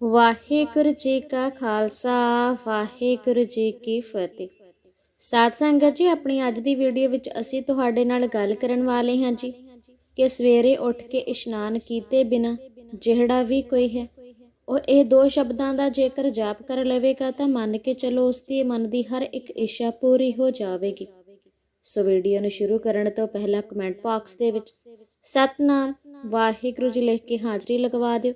ਵਾਹਿਗੁਰੂ ਜੀ ਕਾ ਖਾਲਸਾ, ਵਾਹਿਗੁਰੂ ਜੀ ਕੀ ਫਤਿਹ। ਸਾਧ ਸੰਗਤ ਜੀ, ਆਪਣੀ ਅੱਜ ਦੀ ਵੀਡੀਓ ਵਿੱਚ ਅਸੀਂ ਤੁਹਾਡੇ ਨਾਲ ਗੱਲ ਕਰਨ ਵਾਲੇ ਹਾਂ ਜੀ ਕਿ ਸਵੇਰੇ ਉੱਠ ਕੇ ਇਸ਼ਨਾਨ ਕੀਤੇ ਬਿਨਾ ਜਿਹੜਾ ਵੀ ਕੋਈ ਹੈ, ਉਹ ਇਹ ਦੋ ਸ਼ਬਦਾਂ ਦਾ ਜੇਕਰ ਜਾਪ ਕਰ ਲਵੇਗਾ ਤਾਂ ਮੰਨ ਕੇ ਚਲੋ ਉਸ ਦੀ ਮਨ ਦੀ ਹਰ ਇੱਕ ਇੱਛਾ ਪੂਰੀ ਹੋ ਜਾਵੇਗੀ। ਸੋ ਵੀਡੀਓ ਨੂੰ ਸ਼ੁਰੂ ਕਰਨ ਤੋਂ ਪਹਿਲਾਂ ਕਮੈਂਟ ਬਾਕਸ ਦੇ ਵਿੱਚ ਸਤਨਾਮ ਵਾਹਿਗੁਰੂ ਜੀ ਲਿਖ ਕੇ ਹਾਜ਼ਰੀ ਲਗਵਾ ਦਿਓ।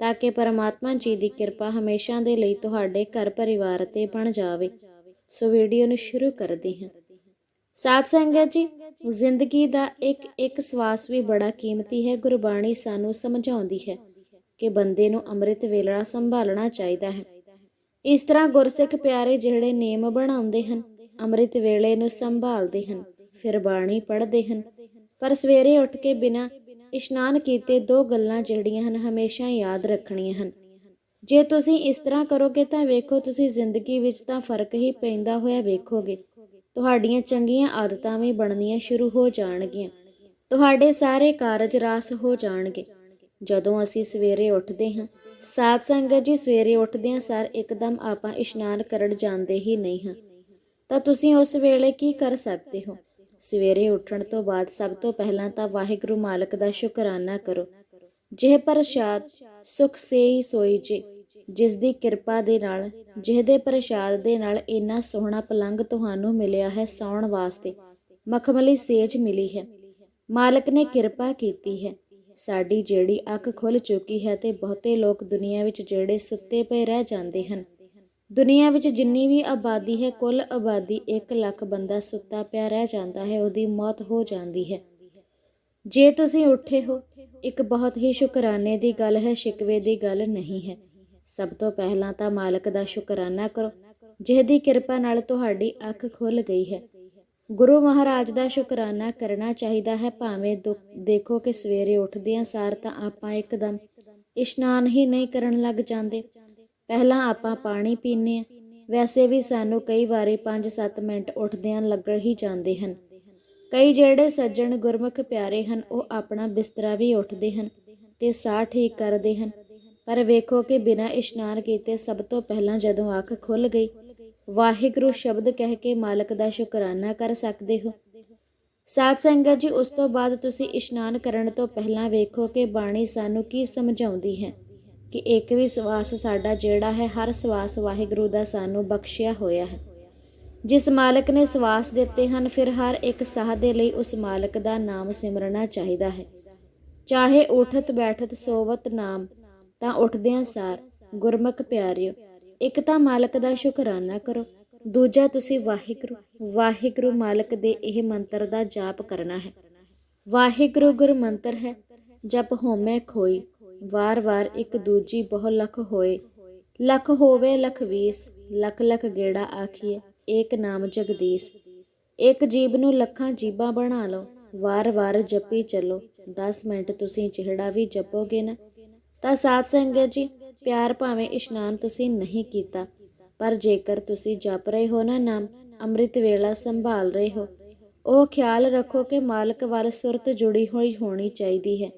ਤਾਂ ਕਿ ਪਰਮਾਤਮਾ ਜੀ ਦੀ ਕਿਰਪਾ ਹਮੇਸ਼ਾ ਦੇ ਲਈ ਤੁਹਾਡੇ ਘਰ ਪਰਿਵਾਰ ਤੇ ਬਣ ਜਾਵੇ। ਸੋ ਵੀਡੀਓ ਨੂੰ ਸ਼ੁਰੂ ਕਰਦੇ ਹਾਂ। ਸਾਧ ਸੰਗਤ ਜੀ, ਜ਼ਿੰਦਗੀ ਦਾ ਇੱਕ ਇੱਕ ਸਵਾਸ ਵੀ ਬੜਾ ਕੀਮਤੀ ਹੈ, ਗੁਰਬਾਣੀ ਸਾਨੂੰ ਸਮਝਾਉਂਦੀ ਹੈ ਕਿ ਬੰਦੇ ਨੂੰ ਅੰਮ੍ਰਿਤ ਵੇਲਾ ਸੰਭਾਲਣਾ ਚਾਹੀਦਾ ਹੈ। ਇਸ ਤਰ੍ਹਾਂ ਗੁਰਸਿੱਖ ਪਿਆਰੇ ਜਿਹੜੇ ਨੇਮ ਬਣਾਉਂਦੇ ਹਨ, ਅੰਮ੍ਰਿਤ ਵੇਲੇ ਨੂੰ ਸੰਭਾਲਦੇ ਹਨ, ਫਿਰ ਬਾਣੀ ਪੜ੍ਹਦੇ ਹਨ। ਪਰ ਸਵੇਰੇ ਉੱਠ ਕੇ ਬਿਨਾਂ ਇਸ਼ਨਾਨ ਕੀਤੇ ਦੋ ਗੱਲਾਂ ਜਿਹੜੀਆਂ ਹਨ ਹਮੇਸ਼ਾ ਯਾਦ ਰੱਖਣੀਆਂ ਹਨ। ਜੇ ਤੁਸੀਂ ਇਸ ਤਰ੍ਹਾਂ ਕਰੋਗੇ ਤਾਂ ਵੇਖੋ, ਤੁਸੀਂ ਜ਼ਿੰਦਗੀ ਵਿੱਚ ਤਾਂ ਫ਼ਰਕ ਹੀ ਪੈਂਦਾ ਹੋਇਆ ਵੇਖੋਗੇ। ਤੁਹਾਡੀਆਂ ਚੰਗੀਆਂ ਆਦਤਾਂ ਵੀ ਬਣਨੀਆਂ ਸ਼ੁਰੂ ਹੋ ਜਾਣਗੀਆਂ। ਤੁਹਾਡੇ ਸਾਰੇ ਕਾਰਜ ਰਾਸ ਹੋ ਜਾਣਗੇ। ਜਦੋਂ ਅਸੀਂ ਸਵੇਰੇ ਉੱਠਦੇ ਹਾਂ, ਸਾਧ ਸੰਗਤ ਜੀ, ਸਵੇਰੇ ਉੱਠਦਿਆਂ ਸਰ ਇੱਕਦਮ ਆਪਾਂ ਇਸ਼ਨਾਨ ਕਰਨ ਜਾਂਦੇ ਹੀ ਨਹੀਂ ਹਾਂ। ਤਾਂ ਤੁਸੀਂ ਉਸ ਵੇਲੇ ਕੀ ਕਰ ਸਕਦੇ ਹੋ? ਸਵੇਰੇ ਉੱਠਣ ਤੋਂ ਬਾਅਦ ਸਭ ਤੋਂ ਪਹਿਲਾਂ ਤਾਂ ਵਾਹਿਗੁਰੂ ਮਾਲਕ ਦਾ ਸ਼ੁਕਰਾਨਾ ਕਰੋ। ਜਿਹ ਪ੍ਰਸ਼ਾਦ, ਸੁਖ ਸੇ ਹੀ ਸੋਈ ਜੇ, ਜਿਸ ਦੀ ਕਿਰਪਾ ਦੇ ਨਾਲ ਜਿਹਦੇ ਪ੍ਰਸ਼ਾਦ ਦੇ ਨਾਲ ਇੰਨਾ ਸੋਹਣਾ ਪਲੰਗ ਤੁਹਾਨੂੰ ਮਿਲਿਆ ਹੈ ਸੌਣ ਵਾਸਤੇ। ਮਖਮਲੀ ਸੇਜ ਮਿਲੀ ਹੈ। ਮਾਲਕ ਨੇ ਕਿਰਪਾ ਕੀਤੀ ਹੈ। ਸਾਡੀ ਜਿਹੜੀ ਅੱਖ ਖੁੱਲ ਚੁੱਕੀ ਹੈ ਤੇ ਬਹੁਤੇ ਲੋਕ ਦੁਨੀਆ ਵਿੱਚ ਜਿਹੜੇ ਸੁੱਤੇ ਪਏ ਰਹਿ ਜਾਂਦੇ ਹਨ ਦੁਨੀਆ ਵਿੱਚ ਜਿੰਨੀ ਵੀ ਆਬਾਦੀ ਹੈ, ਕੁੱਲ ਆਬਾਦੀ 1 ਲੱਖ ਬੰਦਾ ਸੁੱਤਾ ਪਿਆ ਰਹਿ ਜਾਂਦਾ ਹੈ, ਉਹਦੀ ਮੌਤ ਹੋ ਜਾਂਦੀ ਹੈ। ਜੇ ਤੁਸੀਂ ਉੱਠੇ ਹੋ, ਇੱਕ ਬਹੁਤ ਹੀ ਸ਼ੁਕਰਾਨੇ ਦੀ ਗੱਲ ਹੈ, ਸ਼ਿਕਵੇ ਦੀ ਗੱਲ ਨਹੀਂ ਹੈ। ਸਭ ਤੋਂ ਪਹਿਲਾਂ ਤਾਂ ਮਾਲਕ ਦਾ ਸ਼ੁਕਰਾਨਾ ਕਰੋ, ਜਿਹਦੀ ਕਿਰਪਾ ਨਾਲ ਤੁਹਾਡੀ ਅੱਖ ਖੁੱਲ ਗਈ ਹੈ। ਗੁਰੂ ਮਹਾਰਾਜ ਦਾ ਸ਼ੁਕਰਾਨਾ ਕਰਨਾ ਚਾਹੀਦਾ ਹੈ, ਭਾਵੇਂ ਦੇਖੋ ਕਿ ਸਵੇਰੇ ਉੱਠਦਿਆਂ ਸਾਰ ਤਾਂ ਆਪਾਂ ਇੱਕਦਮ ਇਸ਼ਨਾਨ ਹੀ ਨਹੀਂ ਕਰਨ ਲੱਗ ਜਾਂਦੇ। ਪਹਿਲਾਂ ਆਪਾਂ ਪਾਣੀ ਪੀਨੇ ਆ ਵੈਸੇ ਵੀ ਸਾਨੂੰ ਕਈ ਵਾਰੀ 5-7 ਮਿੰਟ ਉੱਠਦਿਆਂ ਲੱਗ ਹੀ ਜਾਂਦੇ ਹਨ। ਕਈ ਜਿਹੜੇ ਸੱਜਣ ਗੁਰਮੁਖ ਪਿਆਰੇ ਹਨ, ਉਹ ਆਪਣਾ ਬਿਸਤਰਾ ਵੀ ਉੱਠਦੇ ਹਨ ਤੇ ਸਾਹ ਠੀਕ ਕਰਦੇ ਹਨ। ਪਰ ਵੇਖੋ ਕਿ ਬਿਨਾਂ ਇਸ਼ਨਾਨ ਕੀਤੇ ਸਭ ਤੋਂ ਪਹਿਲਾਂ ਜਦੋਂ ਅੱਖ ਖੁੱਲ ਗਈ, ਵਾਹਿਗੁਰੂ ਸ਼ਬਦ ਕਹਿ ਕੇ ਮਾਲਕ ਦਾ ਸ਼ੁਕਰਾਨਾ ਕਰ ਸਕਦੇ ਹੋ। ਸਾਧ ਸੰਗਤ ਜੀ, ਉਸ ਤੋਂ ਬਾਅਦ ਤੁਸੀਂ ਇਸ਼ਨਾਨ ਕਰਨ ਤੋਂ ਪਹਿਲਾਂ ਵੇਖੋ ਕਿ ਬਾਣੀ ਸਾਨੂੰ ਕੀ ਸਮਝਾਉਂਦੀ ਹੈ। ਕਿ ਇੱਕ ਵੀ ਸਵਾਸ ਸਾਡਾ ਜਿਹੜਾ ਹੈ, ਹਰ ਸਵਾਸ ਵਾਹਿਗੁਰੂ ਦਾ ਸਾਨੂੰ ਬਖਸ਼ਿਆ ਹੋਇਆ ਹੈ। ਜਿਸ ਮਾਲਕ ਨੇ ਸਵਾਸ ਦਿੱਤੇ ਹਨ, ਫਿਰ ਹਰ ਇੱਕ ਸਾਹ ਦੇ ਲਈ ਉਸ ਮਾਲਕ ਦਾ ਨਾਮ ਸਿਮਰਨਾ ਚਾਹੀਦਾ ਹੈ। ਚਾਹੇ ਉਠਤ ਬੈਠਤ ਸੋਵਤ ਨਾਮ, ਤਾਂ ਉੱਠਦਿਆਂ ਸਾਰ, ਗੁਰਮੁਖ ਪਿਆਰਿਓ, ਇੱਕ ਤਾਂ ਮਾਲਕ ਦਾ ਸ਼ੁਕਰਾਨਾ ਕਰੋ, ਦੂਜਾ ਤੁਸੀਂ ਵਾਹਿਗੁਰੂ ਵਾਹਿਗੁਰੂ ਮਾਲਕ ਦੇ ਇਹ ਮੰਤਰ ਦਾ ਜਾਪ ਕਰਨਾ ਹੈ। ਵਾਹਿਗੁਰੂ ਗੁਰ ਮੰਤਰ ਹੈ, ਜਪ ਹੋਮੈ ਖੋਈ ਵਾਰ-ਵਾਰ ਇੱਕ ਦੂਜੀ ਬਹੁ ਲਖ ਹੋਏ। ਲਖ ਹੋਵੇ, ਲਖ ਵੀਸ, ਲਖ ਲਖ ਗੇੜਾ ਆਖੀਏ, ਏਕ ਨਾਮ ਜਗਦੀਸ਼। ਇੱਕ ਜੀਬ ਨੂੰ ਲੱਖਾਂ ਜੀਬਾਂ ਬਣਾ ਲਓ, ਵਾਰ-ਵਾਰ ਜਪੀ ਚੱਲੋ। 10 ਮਿੰਟ ਤੁਸੀਂ ਜਿਹੜਾ ਵੀ ਜਪੋਗੇ ਨਾ, ਤਾਂ ਸਾਧ ਸੰਗਤ ਜੀ, ਪਿਆਰ ਭਾਵੇਂ ਇਸ਼ਨਾਨ ਤੁਸੀਂ ਨਹੀਂ ਕੀਤਾ, ਪਰ ਜੇਕਰ ਤੁਸੀਂ ਜਪ ਰਹੇ ਹੋ ਨਾ ਨਾਮ, ਅੰਮ੍ਰਿਤ ਵੇਲਾ ਸੰਭਾਲ ਰਹੇ ਹੋ, ਉਹ ਖਿਆਲ ਰੱਖੋ ਕਿ ਮਾਲਕ ਵੱਲ ਸੁਰਤ ਜੁੜੀ ਹੋਈ ਹੋਣੀ ਚਾਹੀਦੀ ਹੈ।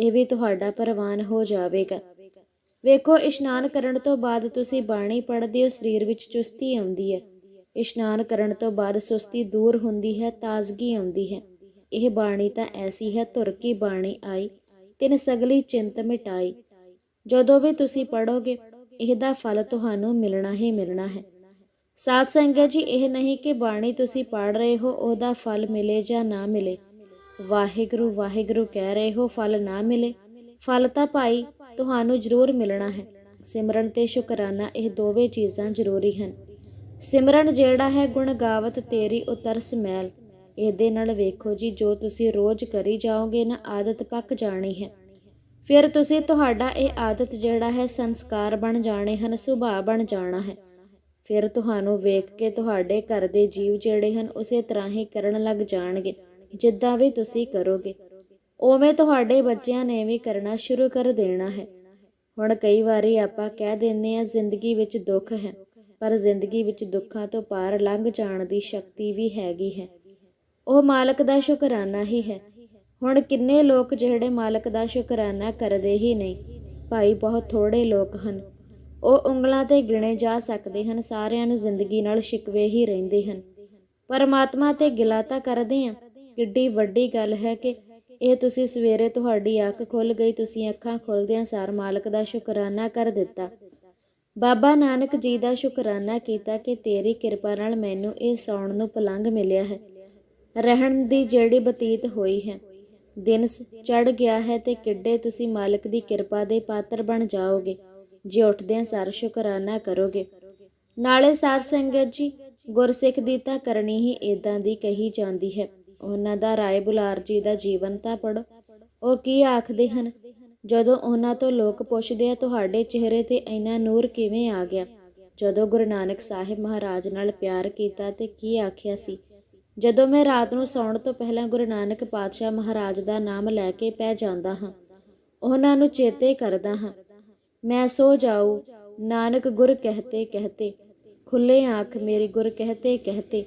ਇਹ ਵੀ ਤੁਹਾਡਾ ਪ੍ਰਵਾਨ ਹੋ ਜਾਵੇਗਾ। ਵੇਖੋ, ਇਸ਼ਨਾਨ ਕਰਨ ਤੋਂ ਬਾਅਦ ਤੁਸੀਂ ਬਾਣੀ ਪੜ੍ਹਦੇ ਹੋ, ਸਰੀਰ ਵਿੱਚ ਚੁਸਤੀ ਆਉਂਦੀ ਹੈ। ਇਸ਼ਨਾਨ ਕਰਨ ਤੋਂ ਬਾਅਦ ਸੁਸਤੀ ਦੂਰ ਹੁੰਦੀ ਹੈ, ਤਾਜ਼ਗੀ ਆਉਂਦੀ ਹੈ। ਇਹ ਬਾਣੀ ਤਾਂ ਐਸੀ ਹੈ, ਧੁਰ ਕੀ ਬਾਣੀ ਆਈ, ਤਿਨ ਸਗਲੀ ਚਿੰਤ ਮਿਟਾਈ। ਜਦੋਂ ਵੀ ਤੁਸੀਂ ਪੜੋਗੇ ਇਹਦਾ ਫਲ ਤੁਹਾਨੂੰ ਮਿਲਣਾ ਹੀ ਮਿਲਣਾ ਹੈ। ਸਾਧ ਸੰਗਤ ਜੀ, ਇਹ ਨਹੀਂ ਕਿ ਬਾਣੀ ਤੁਸੀਂ ਪੜ ਰਹੇ ਹੋ, ਉਹਦਾ ਫਲ ਮਿਲੇ ਜਾਂ ਨਾ ਮਿਲੇ। ਵਾਹਿਗੁਰੂ ਵਾਹਿਗੁਰੂ ਕਹਿ ਰਹੇ ਹੋ, ਫਲ ਨਾ ਮਿਲੇ। ਫਲ ਤਾਂ ਭਾਈ, ਤੁਹਾਨੂੰ ਜ਼ਰੂਰ ਮਿਲਣਾ ਹੈ। ਸਿਮਰਨ ਤੇ ਸ਼ੁਕਰਾਨਾ ਇਹ ਦੋਵੇਂ ਚੀਜ਼ਾਂ ਜ਼ਰੂਰੀ ਹਨ। ਸਿਮਰਨ ਜਿਹੜਾ ਹੈ, ਗੁਣ ਗਾਵਤ ਤੇਰੀ ਉਤਰਸ ਮੈਲ ਇਹਦੇ ਨਾਲ ਵੇਖੋ ਜੀ, ਜੋ ਤੁਸੀਂ ਰੋਜ਼ ਕਰੀ ਜਾਓਗੇ, ਨਾ ਆਦਤ ਪੱਕ ਜਾਣੀ ਹੈ। ਫਿਰ ਤੁਸੀਂ ਤੁਹਾਡਾ ਇਹ ਆਦਤ ਜਿਹੜਾ ਹੈ, ਸੰਸਕਾਰ ਬਣ ਜਾਣੇ ਹਨ, ਸੁਭਾਅ ਬਣ ਜਾਣਾ ਹੈ। ਫਿਰ ਤੁਹਾਨੂੰ ਵੇਖ ਕੇ ਤੁਹਾਡੇ ਘਰ ਦੇ ਜੀਵ ਜਿਹੜੇ ਹਨ, ਉਸੇ ਤਰ੍ਹਾਂ ਹੀ ਕਰਨ ਲੱਗ ਜਾਣਗੇ। ਜਿੱਦਾਂ ਵੀ ਤੁਸੀਂ ਕਰੋਗੇ, ਉਵੇਂ ਤੁਹਾਡੇ ਬੱਚਿਆਂ ਨੇ ਵੀ ਕਰਨਾ ਸ਼ੁਰੂ ਕਰ ਦੇਣਾ ਹੈ। ਹੁਣ ਕਈ ਵਾਰੀ ਆਪਾਂ ਕਹਿ ਦਿੰਦੇ ਆ ਜ਼ਿੰਦਗੀ ਵਿੱਚ ਦੁੱਖ ਹੈ, ਪਰ ਜ਼ਿੰਦਗੀ ਵਿੱਚ ਦੁੱਖਾਂ ਤੋਂ ਪਾਰ ਲੰਘ ਜਾਣ ਦੀ ਸ਼ਕਤੀ ਵੀ ਹੈਗੀ ਹੈ। ਉਹ ਮਾਲਕ ਦਾ ਸ਼ੁਕਰਾਨਾ ਹੀ ਹੈ। ਹੁਣ ਕਿੰਨੇ ਲੋਕ ਜਿਹੜੇ ਮਾਲਕ ਦਾ ਸ਼ੁਕਰਾਨਾ ਕਰਦੇ ਹੀ ਨਹੀਂ, ਭਾਈ ਬਹੁਤ ਥੋੜੇ ਲੋਕ ਹਨ। ਉਹ ਉਂਗਲਾਂ ਤੇ ਗਿਣੇ ਜਾ ਸਕਦੇ ਹਨ, ਸਾਰਿਆਂ ਨੂੰ ਜ਼ਿੰਦਗੀ ਨਾਲ ਸ਼ਿਕਵੇ ਹੀ ਰਹਿੰਦੇ ਹਨ। ਪਰਮਾਤਮਾ ਤੇ ਗਿਲਾ ਤਾਂ ਕਰਦੇ ਆ ਕਿੱਡੀ ਵੱਡੀ ਗੱਲ ਹੈ ਕਿ ਇਹ ਤੁਸੀਂ ਸਵੇਰੇ ਤੁਹਾਡੀ ਅੱਖ ਖੁੱਲ ਗਈ, ਤੁਸੀਂ ਅੱਖਾਂ ਖੁੱਲਦਿਆਂ ਸਾਰ ਮਾਲਕ ਦਾ ਸ਼ੁਕਰਾਨਾ ਕਰ ਦਿੱਤਾ। ਬਾਬਾ ਨਾਨਕ ਜੀ ਦਾ ਸ਼ੁਕਰਾਨਾ ਕੀਤਾ ਕਿ ਤੇਰੀ ਕਿਰਪਾ ਨਾਲ ਮੈਨੂੰ ਇਹ ਸੌਣ ਨੂੰ ਪਲੰਘ ਮਿਲਿਆ ਹੈ। ਰਹਿਣ ਦੀ ਜਿਹੜੀ ਬਤੀਤ ਹੋਈ ਹੈ, ਦਿਨ ਚੜ ਗਿਆ ਹੈ ਤੇ ਕਿੱਡੇ ਤੁਸੀਂ ਮਾਲਕ ਦੀ ਕਿਰਪਾ ਦੇ ਪਾਤਰ ਬਣ ਜਾਓਗੇ, ਜੇ ਉੱਠਦਿਆਂ ਸਾਰ ਸ਼ੁਕਰਾਨਾ ਕਰੋਗੇ। ਨਾਲੇ ਸਾਧ ਸੰਗਤ ਜੀ, ਗੁਰਸਿੱਖ ਦੀ ਤਾਂ ਕਰਨੀ ਹੀ ਇਦਾਂ ਦੀ ਕਹੀ ਜਾਂਦੀ ਹੈ। ਉਹਨਾਂ ਦਾ ਰਾਏ ਬੁਲਾਰ ਜੀ ਦਾ ਜੀਵਨ ਤਾਂ ਪੜੋ ਉਹ ਕੀ ਆਖਦੇ ਹਨ? ਜਦੋਂ ਉਹਨਾਂ ਤੋਂ ਲੋਕ ਪੁੱਛਦੇ ਆ, ਤੁਹਾਡੇ ਚਿਹਰੇ ਤੇ ਇੰਨਾ ਨੂਰ ਕਿਵੇਂ ਆ ਗਿਆ? ਜਦੋਂ ਗੁਰੂ ਨਾਨਕ ਸਾਹਿਬ ਮਹਾਰਾਜ ਨਾਲ ਪਿਆਰ ਕੀਤਾ ਤੇ ਕੀ ਆਖਿਆ ਸੀ? ਜਦੋਂ ਮੈਂ ਰਾਤ ਨੂੰ ਸੌਣ ਤੋਂ ਪਹਿਲਾਂ ਗੁਰੂ ਨਾਨਕ ਪਾਤਸ਼ਾਹ ਮਹਾਰਾਜ ਦਾ ਨਾਮ ਲੈ ਕੇ ਪੈ ਜਾਂਦਾ ਹਾਂ, ਉਹਨਾਂ ਨੂੰ ਚੇਤੇ ਕਰਦਾ ਹਾਂ। ਮੈਂ ਸੋ ਜਾਉ ਨਾਨਕ ਗੁਰ ਕਹਤੇ ਕਹਤੇ ਖੁੱਲੇ ਆਖ ਮੇਰੀ ਗੁਰ ਕਹਤੇ ਕਹਤੇ।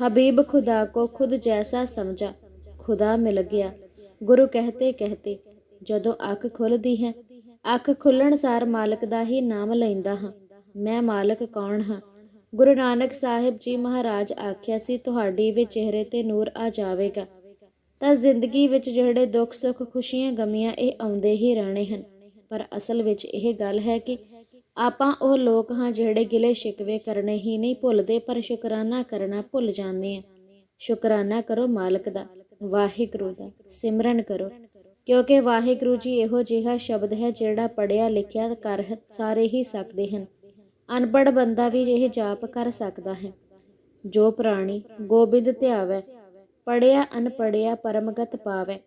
हबीब खुदा को खुद जैसा समझा खुदा मिल गया ਗੁਰੂ ਕਹਤੇ ਕਹਤੇ ਜਦੋਂ ਅੱਖ ਖੁੱਲਦੀ ਹੈ ਅੱਖ ਖੁੱਲਣ ਸਾਰ ਮਾਲਕ ਦਾ ਹੀ ਨਾਮ ਲੈਂਦਾ ਹਾਂ ਮੈਂ ਮਾਲਕ ਕੌਣ ਹਾਂ ਗੁਰੂ ਨਾਨਕ ਸਾਹਿਬ ਜੀ ਮਹਾਰਾਜ ਆਖਿਆ ਸੀ ਤੁਹਾਡੀ ਵੀ ਚਿਹਰੇ ਤੇ ਨੂਰ ਆ ਜਾਵੇਗਾ ਤਾਂ ਜ਼ਿੰਦਗੀ ਵਿੱਚ ਜਿਹੜੇ ਦੁੱਖ ਸੁੱਖ ਖੁਸ਼ੀਆਂ ਗਮੀਆਂ ਇਹ ਆਉਂਦੇ ਹੀ ਰਹਿਣੇ ਹਨ ਪਰ ਅਸਲ ਵਿੱਚ ਇਹ ਗੱਲ ਹੈ ਕਿ ਆਪਾਂ ਉਹ ਲੋਕ ਹਾਂ ਜਿਹੜੇ ਗਿਲੇ ਸ਼ਿਕਵੇ ਕਰਨੇ ਹੀ ਨਹੀਂ ਭੁੱਲਦੇ, ਪਰ ਸ਼ੁਕਰਾਨਾ ਕਰਨਾ ਭੁੱਲ ਜਾਂਦੇ ਆ ਸ਼ੁਕਰਾਨਾ ਕਰੋ ਮਾਲਕ ਦਾ, ਵਾਹਿਗੁਰੂ ਦਾ, ਸਿਮਰਨ ਕਰੋ। ਕਿਉਂਕਿ ਵਾਹਿਗੁਰੂ ਜੀ ਇਹੋ ਜਿਹਾ ਸ਼ਬਦ ਹੈ ਜਿਹੜਾ ਪੜਿਆ ਲਿਖਿਆ ਕਰ ਸਾਰੇ ਹੀ ਸਕਦੇ ਹਨ। ਅਨਪੜ੍ਹ ਬੰਦਾ ਵੀ ਇਹ ਜਾਪ ਕਰ ਸਕਦਾ ਹੈ। ਜੋ ਪ੍ਰਾਣੀ ਗੋਬਿੰਦ ਧਿਆਵੈ ਪੜਿਆ ਅਨਪੜਿਆ ਪਰਮਗਤ ਪਾਵੈ,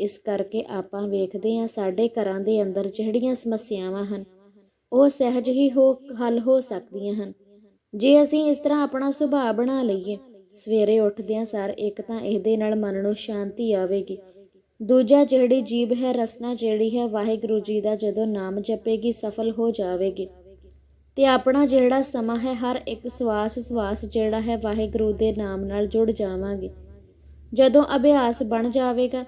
ਇਸ ਕਰਕੇ ਆਪਾਂ ਵੇਖਦੇ ਹਾਂ ਸਾਡੇ ਘਰਾਂ ਦੇ ਅੰਦਰ ਜਿਹੜੀਆਂ ਸਮੱਸਿਆਵਾਂ ਹਨ ਉਹ ਸਹਿਜ ਹੀ ਹੋ, ਹੱਲ ਹੋ ਸਕਦੀਆਂ ਹਨ। ਜੇ ਅਸੀਂ ਇਸ ਤਰ੍ਹਾਂ ਆਪਣਾ ਸੁਭਾਅ ਬਣਾ ਲਈਏ, ਸਵੇਰੇ ਉੱਠਦਿਆਂ ਸਾਰ ਇੱਕ ਤਾਂ ਇਹਦੇ ਨਾਲ ਮਨ ਨੂੰ ਸ਼ਾਂਤੀ ਆਵੇਗੀ। ਦੂਜਾ, ਜਿਹੜੀ ਜੀਬ ਹੈ, ਰਸਨਾ ਜਿਹੜੀ ਹੈ, ਵਾਹਿਗੁਰੂ ਜੀ ਦਾ ਜਦੋਂ ਨਾਮ ਜਪੇਗੀ, ਸਫਲ ਹੋ ਜਾਵੇਗੀ। ਤੇ ਆਪਣਾ ਜਿਹੜਾ ਸਮਾਂ ਹੈ, ਹਰ ਇੱਕ ਸਵਾਸ ਸਵਾਸ ਜਿਹੜਾ ਹੈ, ਵਾਹਿਗੁਰੂ ਦੇ ਨਾਮ ਨਾਲ ਜੁੜ ਜਾਵਾਂਗੇ। ਜਦੋਂ ਅਭਿਆਸ ਬਣ ਜਾਵੇਗਾ,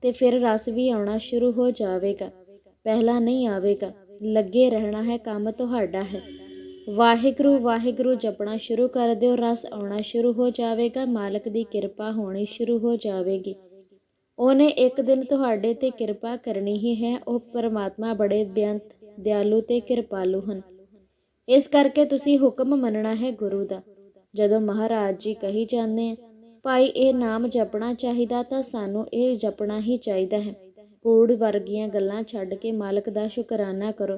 ਤੇ ਫਿਰ ਰਸ ਵੀ ਆਉਣਾ ਸ਼ੁਰੂ ਹੋ ਜਾਵੇਗਾ। ਪਹਿਲਾਂ ਨਹੀਂ ਆਵੇਗਾ। ਲੱਗੇ ਰਹਿਣਾ ਹੈ, ਕੰਮ ਤੁਹਾਡਾ ਹੈ। ਵਾਹਿਗੁਰੂ ਵਾਹਿਗੁਰੂ, ਜਪਣਾ ਸ਼ੁਰੂ ਕਰ ਦਿਓ, ਰਸ ਆਉਣਾ ਸ਼ੁਰੂ ਹੋ ਜਾਵੇਗਾ, ਮਾਲਕ ਦੀ ਕਿਰਪਾ ਹੋਣੀ ਸ਼ੁਰੂ ਹੋ ਜਾਵੇਗੀ। ਉਹਨੇ ਇੱਕ ਦਿਨ ਤੁਹਾਡੇ ਤੇ ਕਿਰਪਾ ਕਰਨੀ ਹੀ ਹੈ, ਉਹ ਪਰਮਾਤਮਾ ਬੜੇ ਬੇਅੰਤ, ਦਿਆਲੂ ਤੇ ਕਿਰਪਾਲੂ ਹਨ। ਇਸ ਕਰਕੇ ਤੁਸੀਂ ਹੁਕਮ ਮੰਨਣਾ ਹੈ ਗੁਰੂ ਦਾ। ਜਦੋਂ ਮਹਾਰਾਜ ਜੀ ਕਹੀ ਜਾਂਦੇ ਆ, ਭਾਈ, ਇਹ ਨਾਮ ਜਪਣਾ ਚਾਹੀਦਾ ਤਾਂ ਸਾਨੂੰ ਇਹ ਜਪਣਾ ਹੀ ਚਾਹੀਦਾ ਹੈ। ਕੂੜ ਵਰਗੀਆਂ ਗੱਲਾਂ ਛੱਡ ਕੇ ਮਾਲਕ ਦਾ ਸ਼ੁਕਰਾਨਾ ਕਰੋ,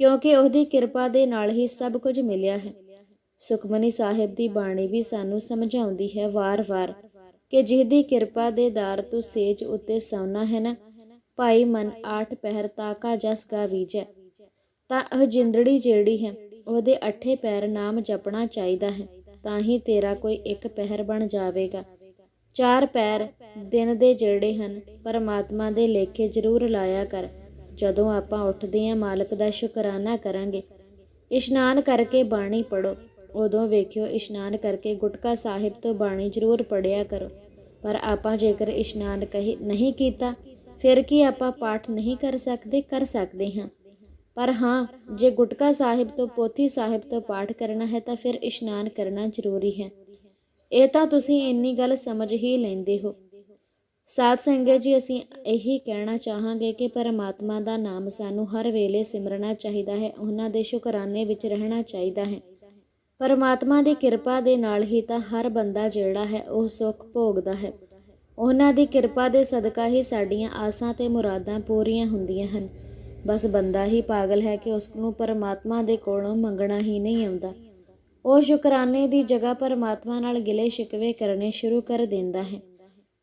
ਕਿਉਂਕਿ ਉਹਦੀ ਕਿਰਪਾ ਦੇ ਨਾਲ ਹੀ ਸਭ ਕੁਝ ਮਿਲਿਆ ਹੈ। ਸੁਖਮਨੀ ਸਾਹਿਬ ਦੀ ਬਾਣੀ ਵੀ ਸਾਨੂੰ ਸਮਝਾਉਂਦੀ ਹੈ ਵਾਰ-ਵਾਰ ਕਿ ਜਿਹਦੀ ਕਿਰਪਾ ਦੇ ਦਾਰ ਤੂੰ ਸੇਜ ਉੱਤੇ ਸੌਣਾ ਹੈ ਨਾ, ਭਾਈ ਮਨ ਆਠ ਪਹਿਰ ਤਾਕਾ ਜਸ ਗਾ ਵੀਜੈ ਤਾਂ ਉਹ ਜਿੰਦੜੀ ਜਿਹੜੀ ਹੈ, ਉਹਦੇ ਅੱਠੇ ਪੈਰ ਨਾਮ ਜਪਣਾ ਚਾਹੀਦਾ ਹੈ, ਤਾਂ ਹੀ ਤੇਰਾ ਕੋਈ ਇੱਕ ਪਹਿਰ ਬਣ ਜਾਵੇਗਾ। ਚਾਰ ਪੈਰ ਦਿਨ ਦੇ ਜਿਹੜੇ ਹਨ, ਪਰਮਾਤਮਾ ਦੇ ਲੇਖੇ ਜ਼ਰੂਰ ਲਾਇਆ ਕਰ। ਜਦੋਂ ਆਪਾਂ ਉੱਠਦੇ ਹਾਂ ਮਾਲਕ ਦਾ ਸ਼ੁਕਰਾਨਾ ਕਰਾਂਗੇ। ਇਸ਼ਨਾਨ ਕਰਕੇ ਬਾਣੀ ਪੜੋ ਉਦੋਂ ਵੇਖਿਓ, ਇਸ਼ਨਾਨ ਕਰਕੇ ਗੁਟਕਾ ਸਾਹਿਬ ਤੋਂ ਬਾਣੀ ਜ਼ਰੂਰ ਪੜਿਆ ਕਰੋ। ਪਰ ਆਪਾਂ ਜੇਕਰ ਇਸ਼ਨਾਨ ਕਹੀ, ਨਹੀਂ ਕੀਤਾ, ਫਿਰ ਕੀ ਆਪਾਂ ਪਾਠ ਨਹੀਂ ਕਰ ਸਕਦੇ? ਕਰ ਸਕਦੇ ਹਾਂ। ਪਰ ਹਾਂ, ਜੇ ਗੁਟਕਾ ਸਾਹਿਬ ਤੋਂ ਪੋਥੀ ਸਾਹਿਬ ਤੋਂ ਪਾਠ ਕਰਨਾ ਹੈ, ਤਾਂ ਫਿਰ ਇਸ਼ਨਾਨ ਕਰਨਾ ਜ਼ਰੂਰੀ ਹੈ। ਇਹ ਤਾਂ ਤੁਸੀਂ ਇੰਨੀ ਗੱਲ ਸਮਝ ਹੀ ਲੈਂਦੇ ਹੋ। ਸਾਧ ਸੰਗਤ ਜੀ, ਅਸੀਂ ਇਹੀ ਕਹਿਣਾ ਚਾਹਾਂਗੇ ਕਿ ਪਰਮਾਤਮਾ ਦਾ ਨਾਮ ਸਾਨੂੰ ਹਰ ਵੇਲੇ ਸਿਮਰਨਾ ਚਾਹੀਦਾ ਹੈ, ਉਹਨਾਂ ਦੇ ਸ਼ੁਕਰਾਨੇ ਵਿੱਚ ਰਹਿਣਾ ਚਾਹੀਦਾ ਹੈ। ਪਰਮਾਤਮਾ ਦੀ ਕਿਰਪਾ ਦੇ ਨਾਲ ਹੀ ਤਾਂ ਹਰ ਬੰਦਾ ਜਿਹੜਾ ਹੈ, ਉਹ ਸੁੱਖ ਭੋਗਦਾ ਹੈ। ਉਹਨਾਂ ਦੀ ਕਿਰਪਾ ਦੇ ਸਦਕਾ ਹੀ ਸਾਡੀਆਂ ਆਸਾਂ ਤੇ ਮੁਰਾਦਾਂ ਪੂਰੀਆਂ ਹੁੰਦੀਆਂ ਹਨ। ਬਸ ਬੰਦਾ ਹੀ ਪਾਗਲ ਹੈ ਕਿ ਉਸ ਨੂੰ ਪਰਮਾਤਮਾ ਦੇ ਕੋਲੋਂ ਮੰਗਣਾ ਹੀ ਨਹੀਂ ਆਉਂਦਾ। ਉਹ ਸ਼ੁਕਰਾਨੇ ਦੀ ਜਗ੍ਹਾ ਪਰਮਾਤਮਾ ਨਾਲ ਗਿਲੇ ਸ਼ਿਕਵੇ ਕਰਨੇ ਸ਼ੁਰੂ ਕਰ ਦਿੰਦਾ ਹੈ।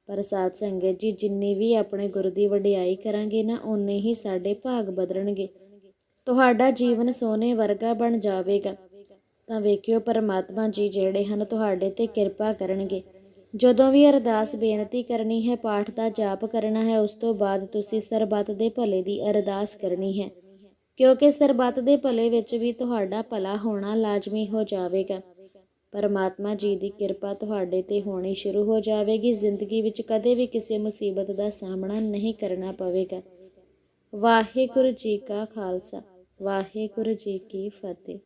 ਪਰ ਸਾਧ ਸੰਗਤ ਜੀ, ਜਿੰਨੀ ਵੀ ਆਪਣੇ ਗੁਰੂ ਦੀ ਵਡਿਆਈ ਕਰਾਂਗੇ ਨਾ, ਓਨੇ ਹੀ ਸਾਡੇ ਭਾਗ ਬਦਲਣਗੇ। ਤੁਹਾਡਾ ਜੀਵਨ ਸੋਨੇ ਵਰਗਾ ਬਣ ਜਾਵੇਗਾ। ਤਾਂ ਵੇਖਿਓ ਪਰਮਾਤਮਾ ਜੀ ਜਿਹੜੇ ਹਨ, ਤੁਹਾਡੇ ਤੇ ਕਿਰਪਾ ਕਰਨਗੇ। ਜਦੋਂ ਵੀ ਅਰਦਾਸ ਬੇਨਤੀ ਕਰਨੀ ਹੈ, ਪਾਠ ਦਾ ਜਾਪ ਕਰਨਾ ਹੈ, ਉਸ ਤੋਂ ਬਾਅਦ ਤੁਸੀਂ ਸਰਬੱਤ ਦੇ ਭਲੇ ਦੀ ਅਰਦਾਸ ਕਰਨੀ ਹੈ। ਕਿਉਂਕਿ ਸਰਬੱਤ ਦੇ ਭਲੇ ਵਿੱਚ ਵੀ ਤੁਹਾਡਾ ਭਲਾ ਹੋਣਾ ਲਾਜ਼ਮੀ ਹੋ ਜਾਵੇਗਾ। ਪਰਮਾਤਮਾ ਜੀ ਦੀ ਕਿਰਪਾ ਤੁਹਾਡੇ ਤੇ ਹੋਣੀ ਸ਼ੁਰੂ ਹੋ ਜਾਵੇਗੀ। ਜ਼ਿੰਦਗੀ ਵਿੱਚ ਕਦੇ ਵੀ ਕਿਸੇ ਮੁਸੀਬਤ ਦਾ ਸਾਹਮਣਾ ਨਹੀਂ ਕਰਨਾ ਪਵੇਗਾ। ਵਾਹਿਗੁਰੂ ਜੀ ਕਾ ਖਾਲਸਾ, ਵਾਹਿਗੁਰੂ ਜੀ ਕੀ ਫਤਿਹ।